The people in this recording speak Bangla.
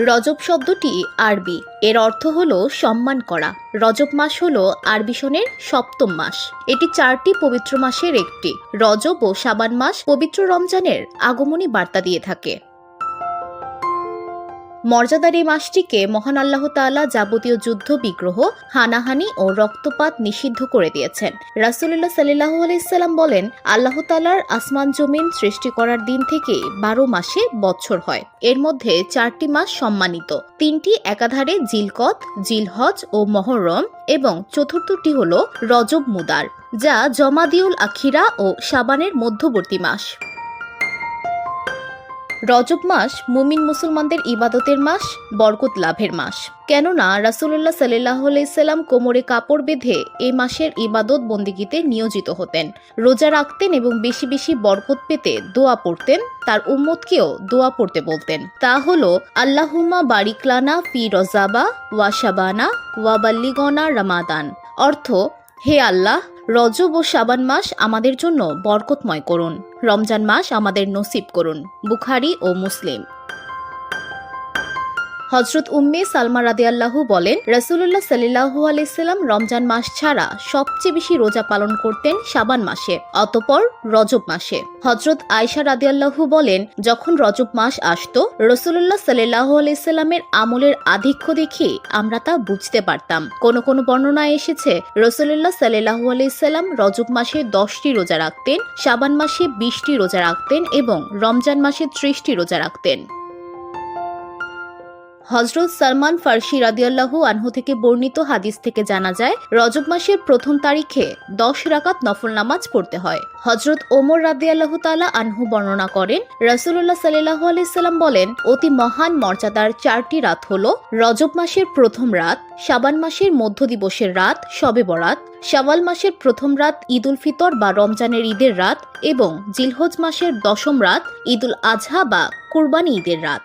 রজব শব্দটি আরবি। এর অর্থ হল সম্মান করা। রজব মাস হল আরবি সনের সপ্তম মাস। এটি চারটি পবিত্র মাসের একটি। রজব ও সাবান মাস পবিত্র রমজানের আগমনী বার্তা দিয়ে থাকে। মর্যাদার এই মাসটিকে মহান আল্লাহ তাআলা যাবতীয় যুদ্ধ, বিগ্রহ, হানাহানি ও রক্তপাত নিষিদ্ধ করে দিয়েছেন। রাসুল্লাহ সাল্লাহ আলাইসাল্লাম বলেন, আল্লাহ তালার আসমান জমিন সৃষ্টি করার দিন থেকে বারো মাসে বছর হয়। এর মধ্যে চারটি মাস সম্মানিত। তিনটি একাধারে জিলকত, জিলহজ ও মহরম এবং চতুর্থটি হল রজব মুদার, যা জমাদিউল আখিরা ও সাবানের মধ্যবর্তী মাস। রজব মাস মুমিন মুসলমানদের ইবাদতের মাস, বরকত লাভের মাস। কেননা রাসুল্লাহ সাল্লাহ সাল্লাম কোমরে কাপড় বেঁধে এই মাসের ইবাদত বন্দিগিতে নিয়োজিত হতেন। রোজা রাখতেন এবং বেশি বেশি বরকত পেতে দোয়া পড়তেন, তার উম্মতকেও দোয়া পড়তে বলতেন। তা হল আল্লাহুমা বারিকলানা ফি রজাবা ওয়া শাবানা ওয়া বাল্লিগনা রামাদান। অর্থ, হে আল্লাহ, রজব ও শাবান মাস আমাদের জন্য বরকতময় করুন। রমজান মাস আমাদের নসিব করুন বুখারি ও মুসলিম। হজরত উম্মে সালমা রাদিয়াল্লাহু বলেন রাসুল্লাহ সাল্লাহু আলাইসাল্লাম রমজান মাস ছাড়া সবচেয়ে বেশি রোজা পালন করতেন শাবান মাসে, অতপর রজব মাসে। হজরত আয়সা রাদিয়াল্লাহু বলেন, যখন রজব মাস আসতো রসুল্লাহ সাল্লাহু আলাইসাল্লামের আমলের আধিক্য দেখে আমরা তা বুঝতে পারতাম। কোন কোন বর্ণনায় এসেছে রসুল্লাহ সাল্লাহু আলাইসাল্লাম রজব মাসে দশটি রোজা রাখতেন, শাবান মাসে বিশটি রোজা রাখতেন এবং রমজান মাসে ত্রিশটি রোজা রাখতেন। হজরত সালমান ফার্সি রাদিয়াল্লাহু আনহু থেকে বর্ণিত হাদিস থেকে জানা যায়, রজব মাসের প্রথম তারিখে দশ রাকাত নফল নামাজ পড়তে হয়। হজরত ওমর রাদিয়াল্লাহু তালা আনহু বর্ণনা করেন রাসুল্লাহ সাল্লাহ আলাইসাল্লাম বলেন, অতি মহান মর্যাদার চারটি রাত হল রজব মাসের প্রথম রাত, শাবান মাসের মধ্য দিবসের রাত, শবে বরাত, শাওয়াল মাসের প্রথম রাত ঈদ উল ফিতর বা রমজানের ঈদের রাত এবং জিলহজ মাসের দশম রাত, ঈদুল আজহা বা কুরবানি ঈদের রাত।